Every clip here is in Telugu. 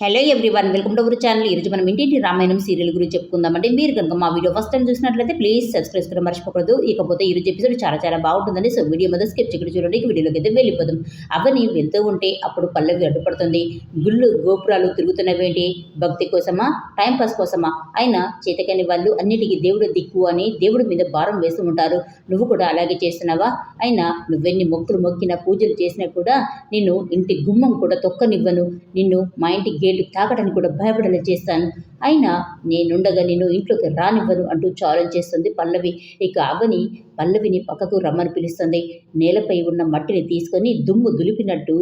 Hello everyone welcome to our channel ఈరోజు మనం ఇంటింటి రామాయణం సీరియల్ గురించి చెప్పుకుందామంటే మీరు కనుక మా వీడియో ఫస్ట్ టైం చూసినట్లయితే ప్లీజ్ సబ్స్క్రైబ్ చేయడం మర్చిపోకూడదు. ఇకపోతే ఈరోజు ఎపిసోడ్ చాలా చాలా బాగుంటుందండి సో వీడియో మీద స్కిప్ చేయకుండా చూడండి. వీడియోలోకి అయితే వెళ్ళిపోదాం. అవన్నీ వెళ్తూ ఉంటే అప్పుడు పల్లవి అడ్డుపడుతుంది. గుళ్ళు గోపురాలు తిరుగుతున్నవేంటి భక్తి కోసమా? టైంపాస్ కోసమా? అయినా చేతకని వాళ్ళు అన్నిటికీ దేవుడు దిక్కు అని దేవుడి మీద భారం వేస్తూ ఉంటారు. నువ్వు కూడా అలాగే చేస్తున్నావా? అయినా నువ్వెన్ని మొక్కులు మొక్కినా పూజలు చేసినా కూడా నిన్ను ఇంటి గుమ్మం కూడా తొక్కనివ్వను. నిన్ను మా ఇంటి గేటు తాకడానికి కూడా భయపడేలా చేస్తాను. అయినా నేనుండగా నేను ఇంట్లోకి రానివ్వను అంటూ ఛాలెంజ్ చేస్తుంది పల్లవి. ఇక అవని పల్లవిని పక్కకు రమ్మని పిలుస్తుంది. నేలపై ఉన్న మట్టిని తీసుకొని దుమ్ము దులిపినట్టు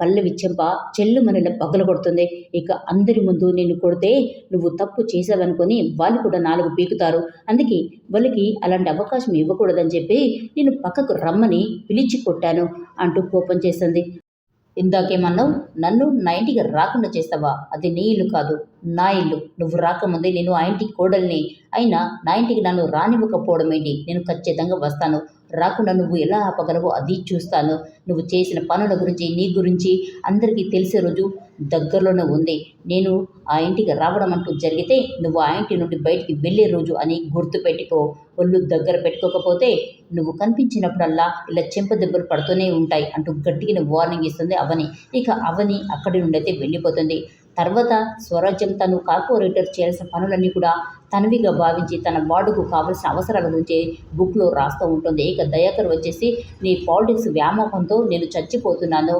పల్లవి చెంప చెల్లుమనల పగలగొడుతుంది. ఇక అందరి ముందు నిన్ను కొడితే నువ్వు తప్పు చేసావనుకొని వాళ్ళు కూడా నాలుగు పీకుతారు. అందుకే వాళ్ళకి అలాంటి అవకాశం ఇవ్వకూడదని చెప్పి నేను పక్కకు రమ్మని పిలిచి కొట్టాను అంటూ కోపం ఇందాకే మనం నన్ను నా ఇంటికి రాకుండా చేస్తావా? అది నీ ఇల్లు కాదు నా ఇల్లు. నువ్వు రాకముందే నేను ఆ ఇంటికి కోడల్ని. అయినా నా ఇంటికి నన్ను రానివ్వకపోవడం ఏంటి నేను ఖచ్చితంగా వస్తాను. రాకుండా నువ్వు ఎలా ఆపగలవో అది చూస్తాను. నువ్వు చేసిన పనుల గురించి నీ గురించి అందరికీ తెలిసే రోజు దగ్గరలోనే ఉంది. నేను ఆ ఇంటికి రావడం అంటూ జరిగితే నువ్వు ఆ ఇంటి నుండి బయటికి వెళ్ళే రోజు అని గుర్తు పెట్టుకో. ఒళ్ళు దగ్గర పెట్టుకోకపోతే నువ్వు కనిపించినప్పుడల్లా ఇలా చెంప దెబ్బలు పడుతూనే ఉంటాయి అంటూ గట్టిగా వార్నింగ్ ఇస్తుంది అవని. ఇక అవని అక్కడి నుండి అయితే వెళ్ళిపోతుంది. తర్వాత స్వరాజ్యం తను కార్పొరేటర్ చేయాల్సిన పనులన్నీ కూడా తనవిగా భావించి తన వార్డుకు కావలసిన అవసరాల గురించి బుక్లో రాస్తూ ఉంటుంది. ఇక దయాకర్ వచ్చేసి నీ పాలిటిక్స్ వ్యామోహంతో నేను చచ్చిపోతున్నాను.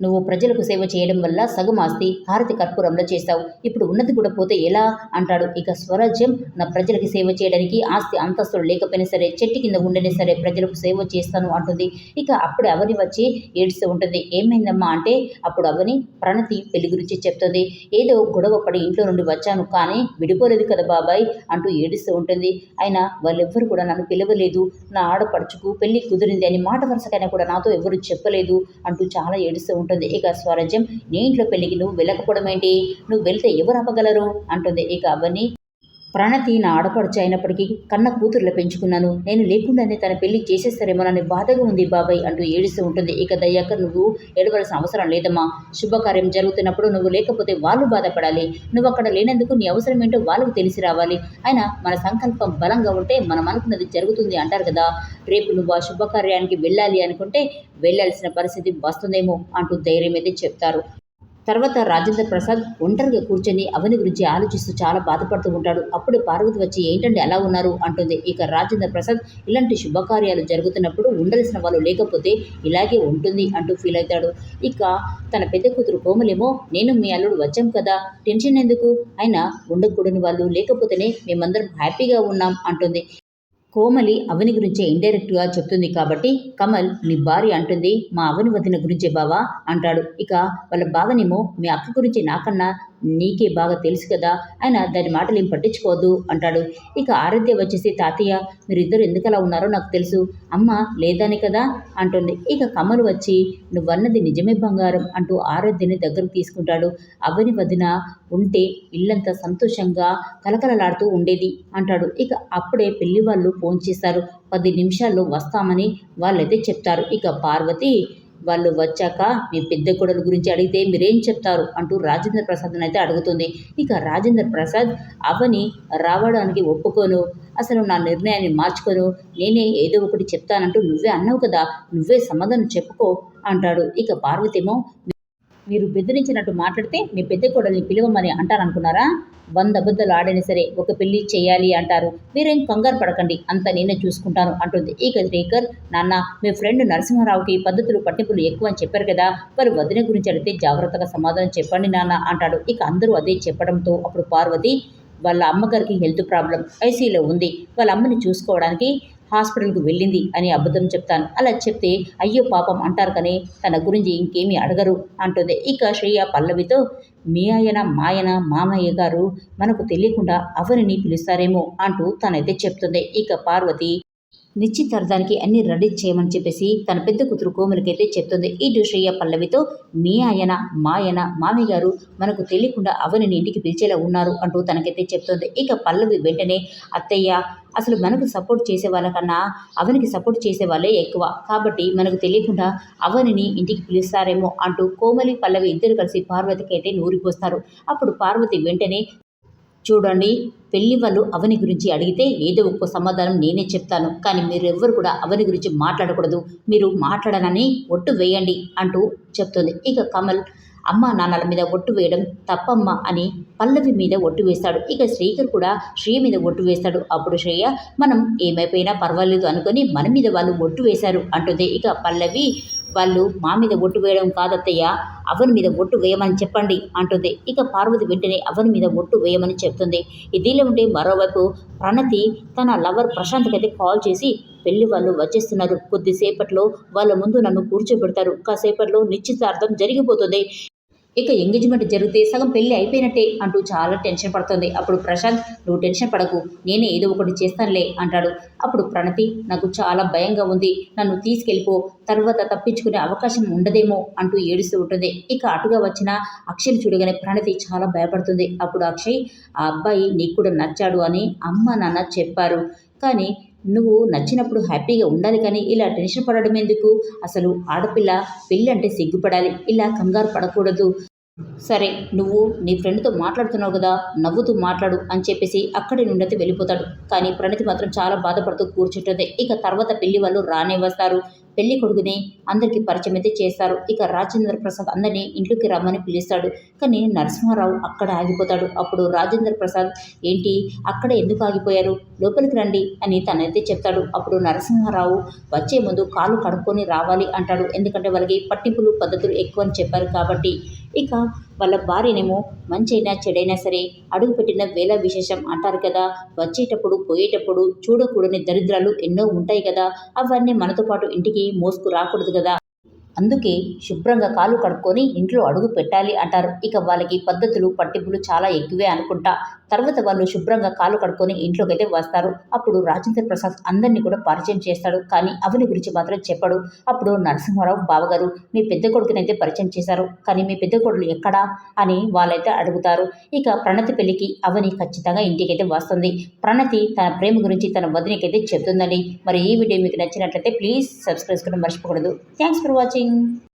నువ్వు ప్రజలకు సేవ చేయడం వల్ల సగం ఆస్తి హారతి కర్పూరంలో చేస్తావు ఇప్పుడు ఉన్నది కూడా పోతే ఎలా? అంటాడు. ఇక స్వరాజ్యం నా ప్రజలకి సేవ చేయడానికి ఆస్తి అంతస్తులు లేకపోయినా సరే చెట్టు కింద ఉండనే సరే ప్రజలకు సేవ చేస్తాను అంటుంది. ఇక అప్పుడు అవని వచ్చి ఏడుస్తూ ఉంటుంది. ఏమైందమ్మా అంటే అప్పుడు అవని ప్రణతి పెళ్ళి గురించి చెప్తుంది. ఏదో గొడవ పడి ఇంట్లో నుండి వచ్చాను కానీ విడిపోలేదు కదా బాబాయ్ అంటూ ఏడుస్తూ ఉంటుంది. అయినా వాళ్ళెవ్వరు కూడా నన్ను పిలవలేదు. నా ఆడపడుచుకు పెళ్ళి కుదిరింది అని మాట వరుసకైనా కూడా నాతో ఎవరు చెప్పలేదు అంటూ చాలా ఏడుస్తూ ఉంటుంది. ఇక స్వరాజ్యం నీ ఇంట్లో పెళ్ళికి నువ్వు వెళ్ళకపోవడం ఏంటి నువ్వు వెళ్తే ఎవరు ఆపగలరు అంటుంది. ఇక అవన్నీ ప్రణతి నా ఆడపడుచు అయినప్పటికీ కన్న కూతురులో పెంచుకున్నాను. నేను లేకుండానే తన పెళ్ళి చేసేస్తారేమోనని బాధగా ఉంది బాబాయ్ అంటూ ఏడుస్తూ ఉంటుంది. ఇక దయ్యాక నువ్వు ఏడవలసిన అవసరం లేదమ్మా. శుభకార్యం జరుగుతున్నప్పుడు నువ్వు లేకపోతే వాళ్ళు బాధపడాలి. నువ్వు అక్కడ లేనందుకు నీ అవసరం ఏంటో వాళ్ళకు తెలిసి రావాలి. అయినా మన సంకల్పం బలంగా ఉంటే మనం అనుకున్నది జరుగుతుంది అంటారు కదా. రేపు నువ్వు ఆ శుభకార్యానికి వెళ్ళాలి అనుకుంటే వెళ్ళాల్సిన పరిస్థితి వస్తుందేమో అంటూ ధైర్యం అయితే చెప్తారు. తర్వాత రాజేంద్ర ప్రసాద్ ఒంటరిగా కూర్చొని అవని గురించి ఆలోచిస్తూ చాలా బాధపడుతూ ఉంటాడు. అప్పుడు పార్వతి వచ్చి ఏంటండి అలా ఉన్నారు? అంటుంది. ఇక రాజేంద్ర ప్రసాద్ ఇలాంటి శుభకార్యాలు జరుగుతున్నప్పుడు ఉండాల్సిన వాళ్ళు లేకపోతే ఇలాగే ఉంటుంది అంటూ ఫీల్ అవుతాడు. ఇక తన పెద్ద కూతురు కోమలేమో నేను మీ అల్లుడు వచ్చాం కదా టెన్షన్ ఎందుకు? అయినా ఉండకూడని వాళ్ళు లేకపోతేనే మేమందరం హ్యాపీగా ఉన్నాం అంటుంది. కోమలి అవని గురించే ఇండైరెక్ట్గా చెప్తుంది కాబట్టి కమల్ నీ భార్య అంటుంది మా అవని వదిన గురించే బావా అంటాడు. ఇక వాళ్ళ బావనేమో మీ అక్క గురించి నాకన్నా నీకే బాగా తెలుసు కదా ఆయన దాని మాటలు ఏం పట్టించుకోవద్దు అంటాడు. ఇక ఆరాధ్య వచ్చేసి తాతయ్య మీరిద్దరు ఎందుకలా ఉన్నారో నాకు తెలుసు. అమ్మ లేదని కదా అంటుంది. ఇక కమలు వచ్చి నువ్వన్నది నిజమే బంగారం అంటూ ఆరాధ్యని దగ్గరకు తీసుకుంటాడు. అవని వదిన ఉంటే ఇల్లంతా సంతోషంగా కలకలలాడుతూ ఉండేది అంటాడు. ఇక అప్పుడే పెళ్ళి వాళ్ళు ఫోన్ చేస్తారు పది నిమిషాల్లో వస్తామని వాళ్ళైతే చెప్తారు. ఇక పార్వతి వాళ్ళు వచ్చాక మీ పెద్ద కొడల గురించి అడిగితే మీరేం చెప్తారు అంటూ రాజేంద్ర ప్రసాద్ని అయితే అడుగుతుంది. ఇక రాజేంద్ర ప్రసాద్ అవని రావడానికి ఒప్పుకోను అసలు నా నిర్ణయాన్ని మార్చుకోను నేనే ఏదో ఒకటి చెప్తానంటూ నువ్వే అన్నావు కదా నువ్వే సమాధానం చెప్పుకో అంటాడు. ఇక పార్వతేమో మీరు బెదిరించినట్టు మాట్లాడితే మీ పెద్ద కోడల్ని పిలవమని అంటారనుకున్నారా? వంద అబద్ధాలు ఆడైనా సరే ఒక పెళ్ళి చేయాలి అంటారు. మీరేం కంగారు పడకండి అంత నేనే చూసుకుంటాను అంటుంది. ఇక శ్రీకర్ నాన్న మీ ఫ్రెండ్ నరసింహారావుకి పద్ధతులు పట్టింపులు ఎక్కువ అని చెప్పారు కదా వారు వదిన గురించి అడిగితే జాగ్రత్తగా సమాధానం చెప్పండి నాన్న అంటాడు. ఇక అందరూ అదే చెప్పడంతో అప్పుడు పార్వతి వాళ్ళ అమ్మగారికి హెల్త్ ప్రాబ్లం ఐసీలో ఉంది. వాళ్ళ అమ్మని చూసుకోవడానికి హాస్పిటల్కి వెళ్ళింది అని అబద్ధం చెప్తాను. అలా చెప్తే అయ్యో పాపం అంటారు కానీ తన గురించి ఇంకేమీ అడగరు అంటుంది. ఇక శ్రేయ పల్లవితో మీ ఆయన మాయన మామయ్య గారు మనకు తెలియకుండా అవరిని పిలుస్తారేమో అంటూ తనైతే చెప్తుంది. ఇక పార్వతి నిశ్చితార్థానికి అన్ని రెడీ చేయమని చెప్పేసి తన పెద్ద కూతురు కోమలికైతే చెప్తుంది. ఇటు శ్రేయ పల్లవితో మీ ఆయన మా ఆయన మామయ్య గారు మనకు తెలియకుండా అవనిని ఇంటికి పిలిచేలా ఉన్నారు అంటూ తనకైతే చెప్తుంది. ఇక పల్లవి వెంటనే అత్తయ్య అసలు మనకు సపోర్ట్ చేసే వాళ్ళకన్నా అవనికి సపోర్ట్ చేసే వాళ్ళే ఎక్కువ. కాబట్టి మనకు తెలియకుండా అవనిని ఇంటికి పిలుస్తారేమో అంటూ కోమలి పల్లవి ఇద్దరు కలిసి పార్వతికి అయితే నూరిపోస్తారు. అప్పుడు పార్వతి వెంటనే చూడండి పెళ్ళి వాళ్ళు అవని గురించి అడిగితే ఏదో ఒక్క సమాధానం నేనే చెప్తాను. కానీ మీరు ఎవ్వరు కూడా అవని గురించి మాట్లాడకూడదు. మీరు మాట్లాడనని ఒట్టు వేయండి అంటూ చెప్తుంది. ఇక కమల్ అమ్మ నాన్నల మీద ఒట్టు వేయడం తప్పమ్మ అని పల్లవి మీద ఒట్టు వేస్తాడు. ఇక శ్రీకర్ కూడా శ్రేయ మీద ఒట్టు వేస్తాడు. అప్పుడు శ్రేయ మనం ఏమైపోయినా పర్వాలేదు అనుకొని మన మీద వాళ్ళు ఒట్టు వేశారు అంటుంది. ఇక పల్లవి వాళ్ళు మా మీద ఒట్టు వేయడం కాదత్తయ్య అవని మీద ఒట్టు వేయమని చెప్పండి అంటుంది. ఇక పార్వతి వెంటనే అవని మీద ఒట్టు వేయమని చెప్తుంది. ఇదిలో ఉంటే మరోవైపు ప్రణతి తన లవర్ ప్రశాంత్కైతే కాల్ చేసి పెళ్ళి వాళ్ళు వచ్చేస్తున్నారు. కొద్దిసేపట్లో వాళ్ళ ముందు నన్ను కూర్చోబెడతారు. కాసేపట్లో నిశ్చితార్థం జరిగిపోతుంది. ఇక ఎంగేజ్మెంట్ జరిగితే సగం పెళ్ళి అయిపోయినట్టే అంటూ చాలా టెన్షన్ పడుతుంది. అప్పుడు ప్రశాంత్ నువ్వు టెన్షన్ పడకు నేనే ఏదో ఒకటి చేస్తానులే అంటాడు. అప్పుడు ప్రణతి నాకు చాలా భయంగా ఉంది నన్ను తీసుకెళ్ళిపో తర్వాత తప్పించుకునే అవకాశం ఉండదేమో అంటూ ఏడుస్తూ ఉంటుంది. ఇక అటుగా వచ్చిన అక్షయ్ చూడగానే ప్రణతి చాలా భయపడుతుంది. అప్పుడు అక్షయ్ ఆ అబ్బాయి నీకు కూడా నచ్చాడు అని అమ్మ నాన్న చెప్పారు. కానీ నువ్వు నచ్చినప్పుడు హ్యాపీగా ఉండాలి కానీ ఇలా టెన్షన్ పడడం ఎందుకు? అసలు ఆడపిల్ల పెళ్ళి అంటే సిగ్గుపడాలి ఇలా కంగారు పడకూడదు. సరే నువ్వు నీ ఫ్రెండ్తో మాట్లాడుతున్నావు కదా నవ్వుతూ మాట్లాడు అని చెప్పేసి అక్కడి నుండి అయితే వెళ్ళిపోతాడు. కానీ ప్రణతి మాత్రం చాలా బాధపడుతూ కూర్చుంటుంది. ఇక తర్వాత పెళ్ళి వాళ్ళు రానే వస్తారు పెళ్ళి కొడుకుని అందరికీ పరిచయం అయితే చేస్తారు. ఇక రాజేంద్ర ప్రసాద్ అందరినీ ఇంట్లోకి రమ్మని పిలుస్తాడు. కానీ నరసింహారావు అక్కడ ఆగిపోతాడు. అప్పుడు రాజేంద్ర ప్రసాద్ ఏంటి? అక్కడ ఎందుకు ఆగిపోయారు? లోపలికి రండి అని తనైతే చెప్తాడు. అప్పుడు నరసింహారావు వచ్చే ముందు కాలు కడుక్కొని రావాలి అంటాడు. ఎందుకంటే వాళ్ళకి పట్టింపులు పద్ధతులు ఎక్కువ అని చెప్పారు కాబట్టి ఇక వాళ్ళ భార్యనేమో మంచైనా చెడైనా సరే అడుగుపెట్టిన వేళ విశేషం అంటారు కదా. వచ్చేటప్పుడు పోయేటప్పుడు చూడకూడని దరిద్రాలు ఎన్నో ఉంటాయి కదా. అవన్నీ మనతో పాటు ఇంటికి మోసుకు రాకూడదు కదా. అందుకే శుభ్రంగా కాలు కడుక్కొని ఇంట్లో అడుగు పెట్టాలి అంటారు. ఇక వాళ్ళకి పద్ధతులు పట్టింపులు చాలా ఎక్కువే అనుకుంటా. తర్వాత వాళ్ళు శుభ్రంగా కాలు కడుక్కొని ఇంట్లోకి అయితే వస్తారు. అప్పుడు రాజేంద్ర ప్రసాద్ అందరినీ కూడా పరిచయం చేస్తాడు. కానీ అవని గురించి మాత్రం చెప్పాడు. అప్పుడు నరసింహారావు బావగారు మీ పెద్ద కొడుకుని అయితే పరిచయం చేశారు. కానీ మీ పెద్ద కొడుకులు ఎక్కడా? అని వాళ్ళైతే అడుగుతారు. ఇక ప్రణతి పెళ్ళికి అవని ఖచ్చితంగా ఇంటికైతే వస్తుంది. ప్రణతి తన ప్రేమ గురించి తన వదినకైతే చెప్తుందండి. మరి ఈ వీడియో మీకు నచ్చినట్లయితే ప్లీజ్ సబ్స్క్రైబ్ చేసుకోవడం మర్చిపోకూడదు. Thanks for watching.